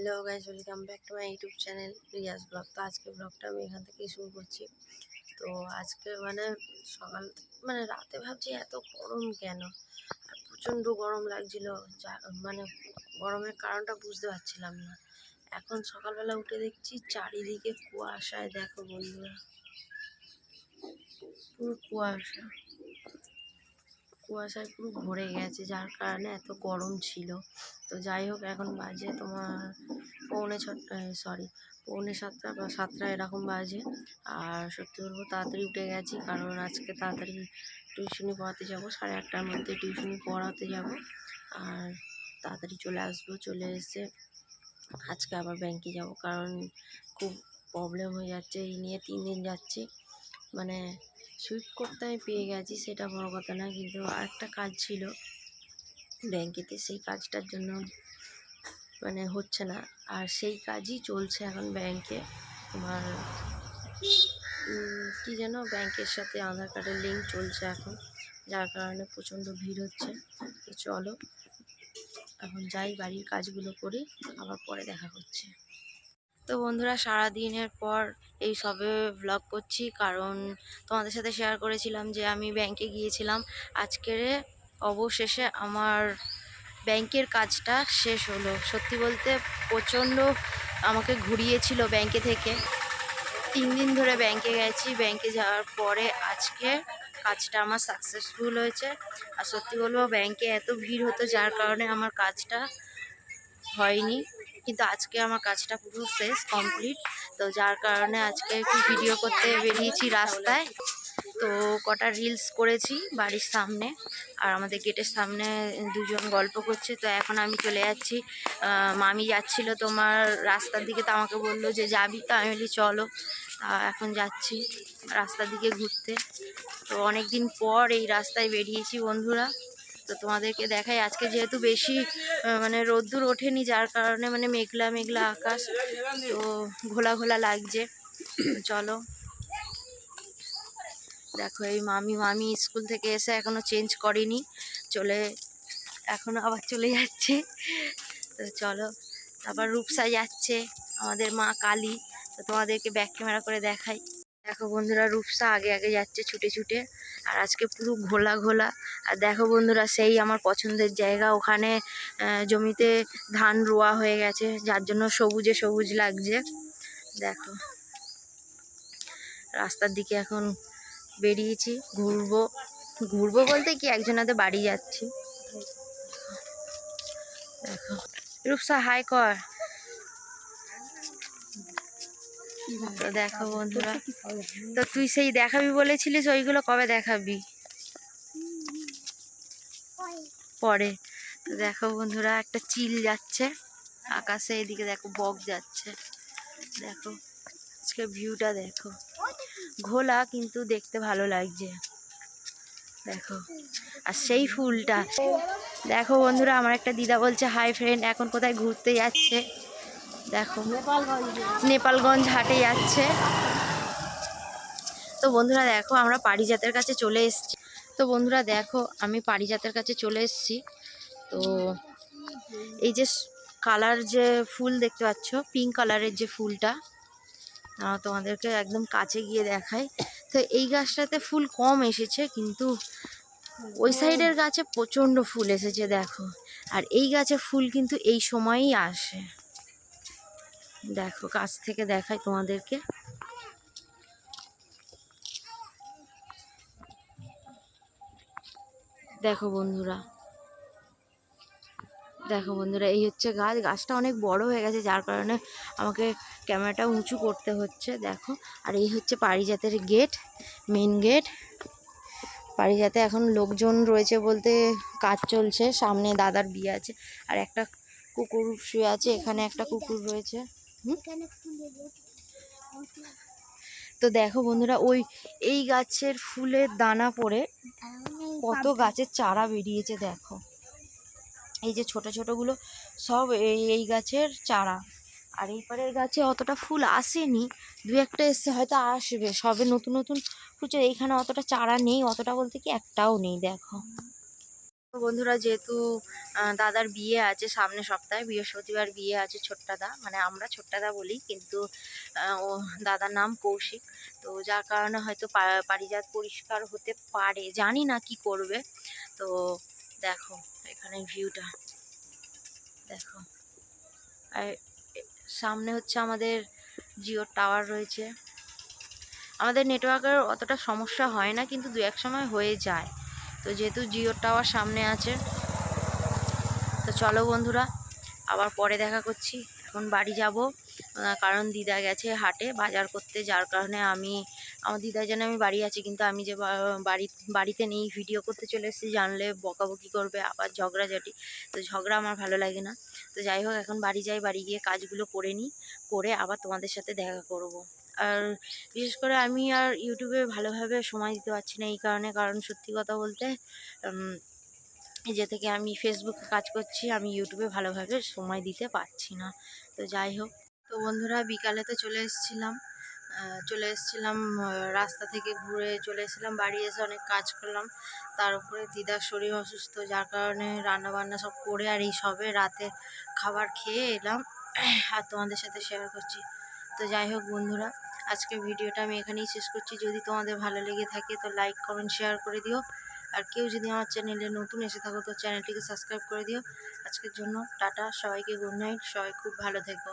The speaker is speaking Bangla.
Hello guys welcome back to my YouTube channel Riaz vlog. তো আজকে ব্লগটা আমি এখান থেকেই শুরু করছি। তো আজকে মানে সকাল মানে রাতে ভাবছি এত গরম কেন? আর প্রচণ্ড গরম লাগছিল, যা মানে গরমের কারণটা বুঝতে পারছিলাম না। এখন সকালবেলা উঠে দেখছি চারিদিকে কুয়াশায়, দেখো বন্ধুরা। পুরো কুয়াশা। কুয়াশায় পুরো ভরে গেছে, যার কারণে এত গরম ছিল। তো যাই হোক, এখন বাজে তোমার পৌনে ছটা সরি পৌনে সাতটা বা সাতটা এরকম বাজে। আর সত্যি বলব, তাড়াতাড়ি উঠে গেছি, কারণ আজকে তাড়াতাড়ি টিউশনি পড়াতে যাব, সাড়ে আটটার মধ্যে টিউশনি পড়াতে যাব। আর তাড়াতাড়ি চলে আসব, চলে এসে আজকে আবার ব্যাংকে যাব, কারণ খুব প্রবলেম হয়ে যাচ্ছে, এই নিয়ে তিন দিন যাচ্ছি। মানে সুইপ করতে আমি পেয়ে গেছি, সেটা বড় কথা না, কিন্তু আরেকটা কাজ ছিল ব্যাংকেতে সেই কাজটার জন্য মানে হচ্ছে না। আর সেই কাজই চলছে এখন ব্যাংকে। তোমার কি যেন ব্যাংকের সাথে আধার কার্ডের লিঙ্ক চলছে এখন, যার কারণে প্রচণ্ড ভিড় হচ্ছে। তো চলো, এখন যাই বাড়ির কাজগুলো করি, আবার পরে দেখা করছি তো বন্ধুরা সারা দিনের পর এই সবে ব্লগ করছি, কারণ তোমাদের সাথে শেয়ার করেছিলাম যে আমি ব্যাংকে গিয়েছিলাম। আজকের অবশেষে আমার ব্যাংকের কাজটা শেষ হলো। সত্যি বলতে প্রচণ্ড আমাকে ঘুরিয়েছিল ব্যাংকে থেকে। তিন দিন ধরে ব্যাংকে গেছি। ব্যাংকে যাওয়ার পরে আজকে কাজটা আমার সাকসেসফুল হয়েছে। আর সত্যি বলব, ব্যাংকে এত ভিড় হতো যার কারণে আমার কাজটা হয়নি। কিন্তু আজকে আমার কাজটা পুরো শেষ কমপ্লিট তো যার কারণে আজকে একটু ভিডিও করতে বেরিয়েছি রাস্তায়। তো কটা রিলস করেছি বাড়ির সামনে। আর আমাদের গেটের সামনে দুজন গল্প করছে। তো এখন আমি চলে যাচ্ছি। মামি যাচ্ছিল তোমার রাস্তার দিকে, তো আমাকে বলল যে, যাবি? তো আমি বলি, চলো। এখন যাচ্ছি রাস্তার দিকে ঘুরতে। তো অনেক দিন পর এই রাস্তায় বেরিয়েছি বন্ধুরা। তো তোমাদেরকে দেখাই, আজকে যেহেতু বেশি মানে রোদ্দুর ওঠেনি, যার কারণে মানে মেঘলা মেঘলা আকাশ। তো ঘোলা ঘোলা লাগছে। চলো। দেখো, এই মামি মামি স্কুল থেকে এসে এখনও চেঞ্জ করেনি। চলে, এখনও আবার চলে যাচ্ছে। তো চলো তারপর রূপসা যাচ্ছে, আমাদের মা কালী। তো তোমাদেরকে ব্যাক ক্যামেরা করে দেখাই। দেখো বন্ধুরা, রূপসা আগে আগে যাচ্ছে ছুটে ছুটে। আর আজকে পুরো ঘোলা ঘোলা। আর দেখো বন্ধুরা, সেই আমার পছন্দের জায়গা। ওখানে জমিতে ধান রোয়া হয়ে গেছে। যার জন্য সবুজে সবুজ লাগছে। দেখো, রাস্তার দিকে এখন বেরিয়েছি, ঘুরবো। ঘুরবো বলতে কি, একজনাদের বাড়ি যাচ্ছি। দেখো, রূপসা, হাই কর। তো দেখো বন্ধুরা, তো তুই সেই দেখাবি বলেছিলিস, ওইগুলো কবে দেখাবি? পরে। তো দেখো বন্ধুরা, একটা চিল যাচ্ছে, আকাশে এদিকে দেখো বক যাচ্ছে। দেখো, আজকে ভিউটা দেখো। ঘোলা কিন্তু দেখতে ভালো লাগছে। দেখো, আর সেই ফুলটা। দেখো বন্ধুরা, আমার একটা দিদা বলছে হাই ফ্রেন্ড এখন কোথায় ঘুরতে যাচ্ছে? দেখো, নেপালগঞ্জ হাটে যাচ্ছে। তো বন্ধুরা, দেখো, আমরা পারিজাতের কাছে চলে এসেছি। তো বন্ধুরা, দেখো, আমি পারিজাতের কাছে চলে এসেছি। তো এই যে কালার যে ফুল দেখতে পাচ্ছ, পিঙ্ক কালারের যে ফুলটা তোমাদেরকে একদম কাছে গিয়ে দেখাই। তো এই গাছটাতে ফুল কম এসেছে কিন্তু ওই সাইডের গাছে প্রচণ্ড ফুল এসেছে দেখো। আর এই গাছে ফুল কিন্তু এই সময়ই আসে। দেখো কাছ থেকে দেখাই তোমাদেরকে। দেখো বন্ধুরা। দেখো বন্ধুরা এই হচ্ছে গাছ। গাছটা অনেক বড় হয়ে গেছে যার কারণে আমাকে ক্যামেরাটা উঁচু করতে হচ্ছে, দেখো। আর এই হচ্ছে পারিজাতের গেট মেন গেট পারিজাতে এখন লোকজন রয়েছে বলতে কাজ চলছে, সামনে দাদার বিয়ে আছে, আর একটা কুকুর শুয়ে আছে, এখানে একটা কুকুর রয়েছে। তো দেখো বন্ধুরা, ওই, এই গাছের ফুলের দানা পড়ে, কত গাছের চারা বেরিয়েছে দেখো। এই যে ছোট ছোটগুলো সব এই এই গাছের চারা। আর এই পারের গাছে অতটা ফুল আসেনি, দু একটা এসছে, হয়তো আসবে। সবে নতুন নতুন ফুটছে এইখানে অতটা চারা নেই, অতটা বলতে কি একটাও নেই, দেখো। বন্ধুরা, যেহেতু দাদার বিয়ে আছে সামনে সপ্তাহে, বৃহস্পতিবার বিয়ে আছে ছোট্টাদা মানে আমরা ছোট্টাদা বলি, কিন্তু ও দাদার নাম কৌশিক। তো যার কারণে হয়তো পারিজাত পরিষ্কার হতে পারে, জানি না কি করবে। তো দেখো, এখানে ভিউটা দেখো। আর সামনে হচ্ছে আমাদের জিও টাওয়ার রয়েছে। আমাদের নেটওয়ার্কের অতটা সমস্যা হয় না, কিন্তু দু এক সময় হয়ে যায়। তো যেহেতু জিও টাওয়ার সামনে আছে, তো চলো বন্ধুরা, আবার পরে দেখা করছি। এখন বাড়ি যাব কারণ দিদা গেছে হাটে, বাজার করতে, যার কারণে আমি আমার দিদা জানে আমি বাড়ি আছি, কিন্তু আমি যে বাড়ি, বাড়িতে নেই ভিডিও করতে চলে এসেছি, জানলে বকাবকি করবে, আবার ঝগড়াঝাটি। তো ঝগড়া আমার ভালো লাগে না। তো যাই হোক, এখন বাড়ি যাই, বাড়ি গিয়ে কাজগুলো করে নিই, করে আবার তোমাদের সাথে দেখা করব। আর বিশেষ করে আমি আর ইউটিউবে ভালোভাবে সময় দিতে পারছি না এই কারণে, কারণ সত্যি কথা বলতে যে থেকে আমি ফেসবুকে কাজ করছি, আমি ইউটিউবে ভালোভাবে সময় দিতে পারছি না। তো যাই হোক, তো বন্ধুরা বিকালে তো চলে এসেছিলাম। চলে এসেছিলাম রাস্তা থেকে ঘুরে চলে এসেছিলাম, বাড়ি এসে অনেক কাজ করলাম। তার উপরে দিদার শরীর অসুস্থ, যার কারণে রান্না বান্না সব করে আর এই সবে রাতে খাবার খেয়ে এলাম। আর তোমাদের সাথে শেয়ার করছি। তো যাই হোক বন্ধুরা, আজকে ভিডিওটা আমি এখানেই শেষ করছি। যদি তোমাদের ভালো লেগে থাকে তো লাইক কমেন্ট শেয়ার করে দিও। আর কেউ যদি আমার চ্যানেলে নতুন এসে থাকো তো চ্যানেলটিকে সাবস্ক্রাইব করে দিও। আজকের জন্য টাটা, সবাইকে গুড নাইট সবাই খুব ভালো থেকো।